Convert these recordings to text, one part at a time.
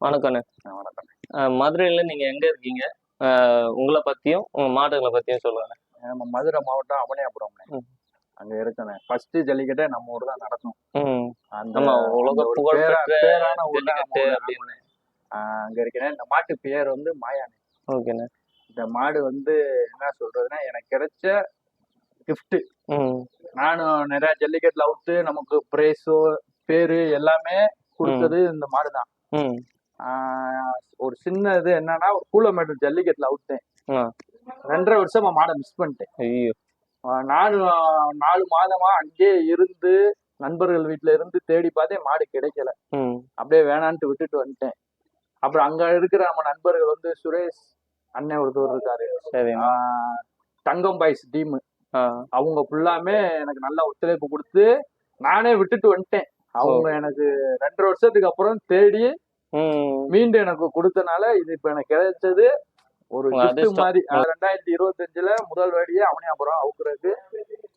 வணக்கண்ணே வணக்கம். மதுரையில நீங்க எங்க இருக்கீங்க? உங்களை பத்தியும் உங்க மாடுகளை பத்தியும் சொல்லுங்க நம்ம மதுரை மாவட்டம் அவனியாபுரம்னே ம். அங்க இருக்கேன் ஃபர்ஸ்ட் ஜல்லிக்கட்டே நம்ம ஊர் தான் நடக்கும். ம். அந்த ஆமா உலக அந்த ஒரு புகழ் பேரா- பெற்ற பேரான ஊர் தான் ஜல்லிக்கட்டு நம்ம ஊர். அப்படின்னு அங்க இருக்கிறேன் இந்த மாட்டு பேர் வந்து மாயானி ஓகேண்ணே இந்த மாடு வந்து என்ன சொல்றதுன்னா எனக்கு கிடைச்ச கிஃப்ட் நானும் நிறைய ஜல்லிக்கட்டுல அவுத்து நமக்கு பிரைஸோ பேரு எல்லாமே கொடுத்தது இந்த மாடு தான் ஒரு சின்ன இது என்னன்னா ஒரு கூலமேட்டர் ஜல்லிக்கட்டுல அவுத்தேன் ஆ. ரெண்டரை வருஷமா மாடை மிஸ் பண்ணிட்டேன். ஐயோ. நானும் நாலு மாதமா அங்கேயே இருந்து நண்பர்கள் வீட்டுல இருந்து தேடி பார்த்தேன் மாடு கிடைக்கல. அப்படியே வேணான்ட்டு விட்டுட்டு வந்துட்டேன். அப்புறம் அங்க இருக்கிற நம்ம நண்பர்கள் வந்து சுரேஷ் அண்ணன் ஒருத்தர் இருக்காரு. Thangam boys team. அவங்க ஃபுல்லாமே எனக்கு நல்ல ஒத்துழைப்பு கொடுத்து நானே விட்டுட்டு வந்துட்டேன். அவங்க எனக்கு ரெண்டரை வருஷத்துக்கு அப்புறம் தேடி மீண்டும் எனக்கு கொடுத்தனால இது இப்ப எனக்கு கிடைச்சது ஒரு அதிர்ஷ்டம். மாதிரி. ரெண்டாயிரத்தி இருபத்தஞ்சுல முதல் வேடியே அவனியாபுரம் அவுக்குறதுக்கு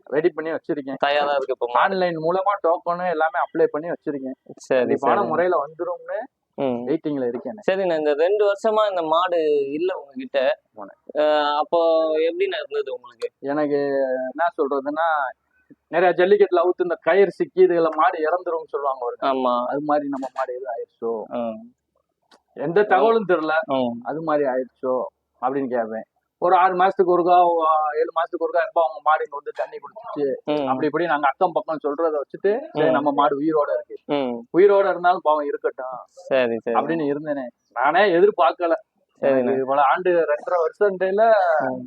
ரெடி பண்ணி வச்சிருக்கேன். தயாரா இருக்கு இப்போ ஆன்லைன் மூலமா டோக்கனு எல்லாமே அப்ளை பண்ணி வச்சிருக்கேன். சரி சரி. முறையில வந்துரும்னு வெயிட்டிங்ல இருக்கேன் சரிண்ணே இந்த ரெண்டு வருஷமா இந்த மாடு இல்ல உங்ககிட்ட. அப்போ எப்படிண்ணே இருந்தது உங்களுக்கு? எனக்கு என்ன சொல்றதுன்னா நிறைய ஜல்லிக்கட்டுல அவுத்து இந்த கயிறு சிக்கி இதுல மாடு இறந்துரும்னு சொல்லுவாங்க ஒரு ஆமா. அது மாதிரி நம்ம மாடு எதுவும் ஆயிடுச்சோ? எந்த தகவலும் தெரியல அது மாதிரி ஆயிடுச்சோ? அப்படின்னு கேட்பேன் ஒரு ஆறு மாசத்துக்கு ஒருக்கா ஏழு மாசத்துக்கு ஒருக்கா எப்ப அவங்க மாடு இங்க வந்து தண்ணி குடிச்சிச்சு அப்படி இப்படி நாங்க அக்கம் பக்கம் சொல்றத வச்சுட்டு. நம்ம மாடு உயிரோட இருக்கு. உயிரோட இருந்தாலும் பாவம் இருக்கட்டும். சரி அப்படின்னு இருந்தேனே. நானே எதிர்பார்க்கல. இவ்வளவு ஆண்டு ரெண்டரை வருஷம்ல ம்.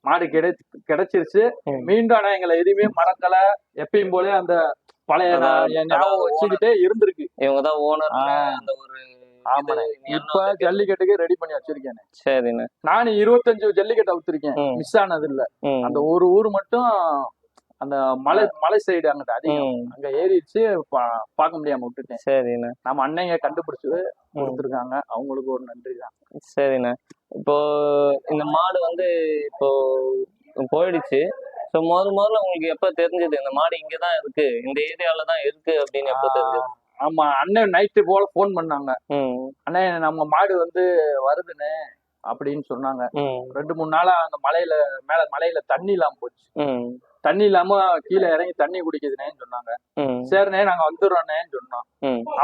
மாடு கிடை கிடைச்சிருச்சு. மீண்டும் ஆனா எங்களை எதுவுமே மறக்கல. எப்பயும் போல அந்த பழைய நான் ஞாபகம் வச்சுக்கிட்டே இருந்திருக்கு. இவங்க தான் ஓனர். அந்த ஒரு இப்ப ஜல்லிக்கட்டுக்கு ரெடி பண்ணி வச்சிருக்கேன் சரிண்ணே. நானும் இருபத்தஞ்சு ஜல்லிக்கட்டு அவுத்திருக்கேன். மிஸ் ஆனது இல்ல. அந்த ஒரு ஊர் மட்டும் அந்த மலை மலை சைடு அங்கிட்ட அதிகம். அங்க ஏறிடுச்சு பா- பார்க்க முடியாம விட்டுட்டேன். சரிண்ணே. நம்ம அண்ணங்க கண்டுபிடிச்சு ம். கொடுத்துருக்காங்க. அவங்களுக்கு ஒரு நன்றி தான் சரிண்ணே. இப்போ இந்த மாடு வந்து இப்போ போயிடுச்சு. ஸோ முதல் முதல்ல உங்களுக்கு எப்போ தெரிஞ்சது? இந்த மாடு இங்கே தான் இருக்கு. இந்த ஏரியாவில் தான் இருக்கு அப்படின்னு எப்போ தெரிஞ்சது? ஆமா. அண்ணன் நைட்டு போல ஃபோன் பண்ணாங்க. அண்ணே நம்ம மாடு வந்து வருதுண்ணே அப்படின்னு சொன்னாங்க. ரெண்டு மூணு நாளா அந்த மலையில மேல மலையில தண்ணி இல்லாம போச்சு. தண்ணி இல்லாம கீழே இறங்கி தண்ணி குடிக்குதுனேன்னு சொன்னாங்க. சரிண்ணே நாங்க வந்துடுறோண்ணேன்னு சொன்னோம்.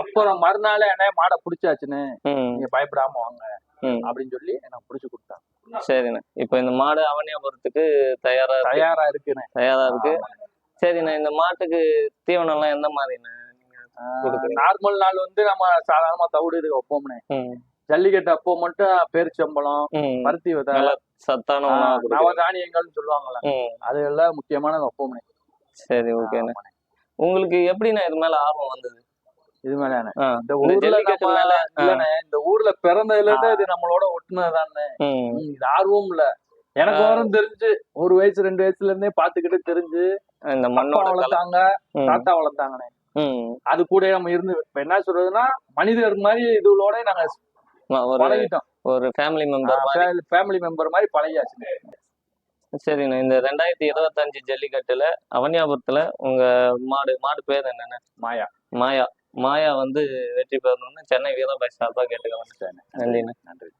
அப்புறம் மறுநாளே அண்ணே மாடை பிடிச்சாச்சுன்னு நீங்க பயப்படாம வாங்க. அப்படின்னு சொல்லி எனக்கு பிடிச்சு கொடுத்தாங்க. சரிண்ணே. இப்போ இந்த மாடு அவனியாபுரத்துக்கு தயாரா இருக்கு. தயாரா இருக்குண்ணே. தயாரா இருக்கு. சரிண்ணே இந்த மாட்டுக்கு தீவனம்லாம் எந்த மாதிரிண்ணே நார்மல் நாள் வந்து நம்ம சாதாரணமா தவிடு இதுக்கு வைப்போம்னே ஜல்லிக்கட்டு அப்போ மட்டும் பேரிச்சம்பழம் ம். பருத்தி விதை சத்தான நவதானியங்கள்னு சொல்லுவாங்கல்ல. அது எல்லாம் முக்கியமான வைப்போம்னே சரி ஓகேண்ணே. உங்களுக்கு எப்படிண்ணே இது மேல ஆர்வம் வந்தது? இது மேல இந்த ஊர்ல இந்த ஊர்ல பிறந்ததுல இருந்து இது நம்மளோட ஒட்டுனதுதானே ம், இது ஆர்வம் இல்ல எனக்கு. வரும் தெரிஞ்சு ஒரு வயசு ரெண்டு வயசுல இருந்தே பாத்துக்கிட்டு தெரிஞ்சு இந்த மண்ணோட வளர்த்தாங்க தாத்தா வளர்த்தாங்கண்ணே. அது கூட நம்ம இருந்து இப்ப என்ன சொல்றதுன்னா மனிதர் மாதிரி இதுகளோட நாங்க பழகிட்டோம். ஒரு ஃபேமிலி மெம்பர் ஃபேமிலி மெம்பர் மாதிரி பழகியாச்சு சரிண்ணே இந்த ரெண்டாயிரத்தி இருபத்தஞ்சு ஜல்லிக்கட்டுல அவனியாபுரத்துல உங்க மாடு மாடு பேர் என்னண்ணே? மாயா. மாயா. மாயா வந்து வெற்றி பெறணும்னு சென்னை வீரபாய் சார்பாக கேட்டுக்கலாம் சரி. நன்றிண்ணே நன்றி